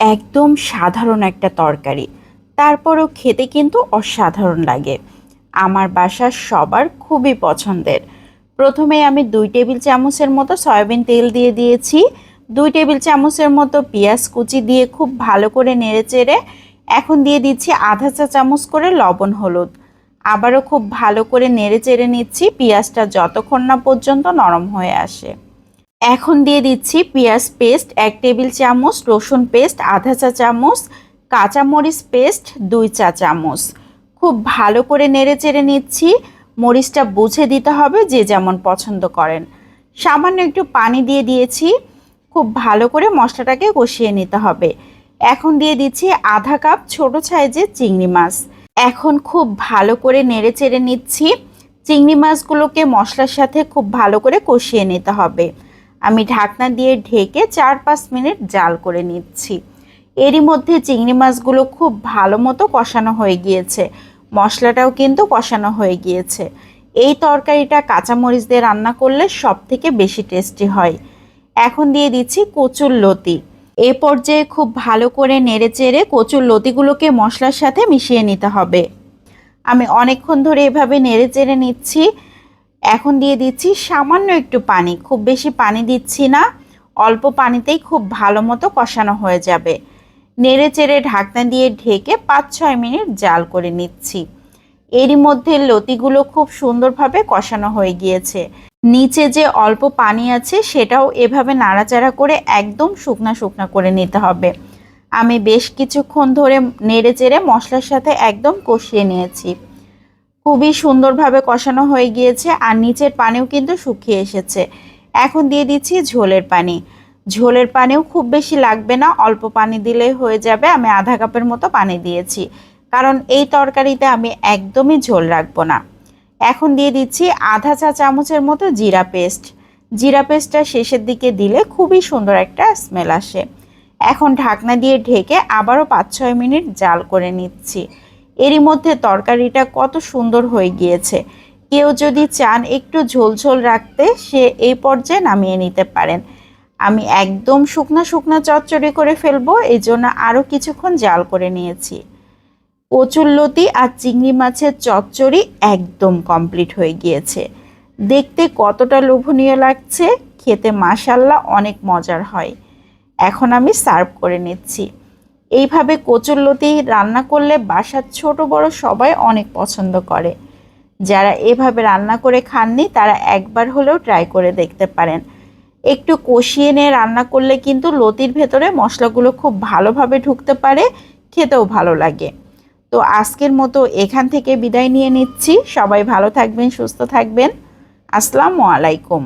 একদম সাধারণ একটা তরকারি। তারপরও খেতে কিন্তু অসাধারণ লাগে। আমার বাসার সবার খুবই পছন্দের। প্রথমে আমি দুই টেবিল চামচের মতো সয়াবিন তেল দিয়ে দিয়েছি। দুই টেবিল চামচের মতো পেঁয়াজ কুচি দিয়ে খুব ভালো করে নেড়ে চেড়ে এখন দিয়ে দিচ্ছি আধা চা চামচ করে লবণ, হলুদ। আবারও খুব ভালো করে নেড়ে চেড়ে নিচ্ছি, পেঁয়াজটা যতক্ষণ না পর্যন্ত নরম হয়ে আসে। এখন দিয়ে দিচ্ছি পেঁয়াজ পেস্ট, এক টেবিল চামচ, রসুন পেস্ট, আধা চা চামচ, কাঁচামরিচ পেস্ট, দুই চা চামচ। খুব ভালো করে নেড়ে চেড়ে নিচ্ছি, মরিচটা বুঝে দিতে হবে যে যেমন পছন্দ করেন। সামান্য একটু পানি দিয়ে দিয়েছি, খুব ভালো করে মশলাটাকে কষিয়ে নিতে হবে। এখন দিয়ে দিচ্ছি আধা কাপ ছোট সাইজের চিংড়ি মাছ। এখন খুব ভালো করে নেড়ে চেড়ে নিচ্ছি, চিংড়ি মাছগুলোকে মশলার সাথে খুব ভালো করে কষিয়ে নিতে হবে। আমি ঢাকনা দিয়ে ঢেকে চার পাঁচ মিনিট জাল করে নিচ্ছি। এরই মধ্যে চিংড়ি মাছগুলো খুব ভালো মতো কষানো হয়ে গিয়েছে। মশলাটাও কিন্তু কষানো হয়ে গিয়েছে। এই তরকারিটা কাঁচামরিচ দিয়ে রান্না করলে সব থেকে বেশি টেস্টি হয়। এখন দিয়ে দিচ্ছি কচুর লতি। এ পর্যায়ে খুব ভালো করে নেড়ে চেড়ে কচুর লতিগুলোকে মশলার সাথে মিশিয়ে নিতে হবে। আমি অনেকক্ষণ ধরে এভাবে নেড়ে চেড়ে নিচ্ছি। এখন দিয়ে দিচ্ছি সামান্য একটু পানি। খুব বেশি পানি দিচ্ছি না, অল্প পানিতেই খুব ভালো মতো কষানো হয়ে যাবে। নেড়ে চেড়ে ঢাকনা দিয়ে ঢেকে পাঁচ ছয় মিনিট জাল করে নিচ্ছি। এরই মধ্যে লতিগুলো খুব সুন্দরভাবে কষানো হয়ে গিয়েছে। নিচে যে অল্প পানি আছে সেটাও এভাবে নাড়াচাড়া করে একদম শুকনা শুকনা করে নিতে হবে। আমি বেশ কিছুক্ষণ ধরে নেড়ে চেড়ে মশলার সাথে একদম কষিয়ে নিয়েছি। খুবই সুন্দরভাবে কষানো হয়ে গিয়েছে আর নিচের পানিও কিন্তু শুকিয়ে এসেছে। এখন দিয়ে দিচ্ছি ঝোলের পানি। ঝোলের পানিও খুব বেশি লাগবে না, অল্প পানি দিলেই হয়ে যাবে। আমি আধা কাপের মতো পানি দিয়েছি, কারণ এই তরকারিতে আমি একদমই ঝোল রাখব না। এখন দিয়ে দিচ্ছি আধা চা চামচের মতো জিরা পেস্ট। জিরা পেস্টটা শেষের দিকে দিলে খুবই সুন্দর একটা স্মেল আসে। এখন ঢাকনা দিয়ে ঢেকে আবারও পাঁচ ছয় মিনিট জাল করে নিচ্ছি। এরই মধ্যে তরকারিটা কত সুন্দর হয়ে গিয়েছে। কেউ যদি চান একটু ঝোল ঝোল রাখতে, সে এই পর্যায়ে নামিয়ে নিতে পারেন। আমি একদম শুকনা শুকনো চচ্চড়ি করে ফেলব এই জন্য আরও কিছুক্ষণ জাল করে নিয়েছি। কচুরলতি আর চিংড়ি মাছের চচ্চড়ি একদম কমপ্লিট হয়ে গিয়েছে। দেখতে কতটা লোভনীয় লাগছে, খেতে মাসাল্লা অনেক মজার হয়। এখন আমি সার্ভ করে নিচ্ছি। এইভাবে কচুরলতি রান্না করলে বাসার ছোট বড় সবাই অনেক পছন্দ করে। যারা এভাবে রান্না করে খাননি, তারা একবার হলেও ট্রাই করে দেখতে পারেন। একটু কষিয়ে নিয়ে রান্না করলে কিন্তু লতির ভেতরে মশলাগুলো খুব ভালোভাবে ঢুকতে পারে, খেতেও ভালো লাগে। তো আজকের মতো এখান থেকে বিদায় নিয়ে নিচ্ছি। সবাই ভালো থাকবেন, সুস্থ থাকবেন। আসসালামু আলাইকুম।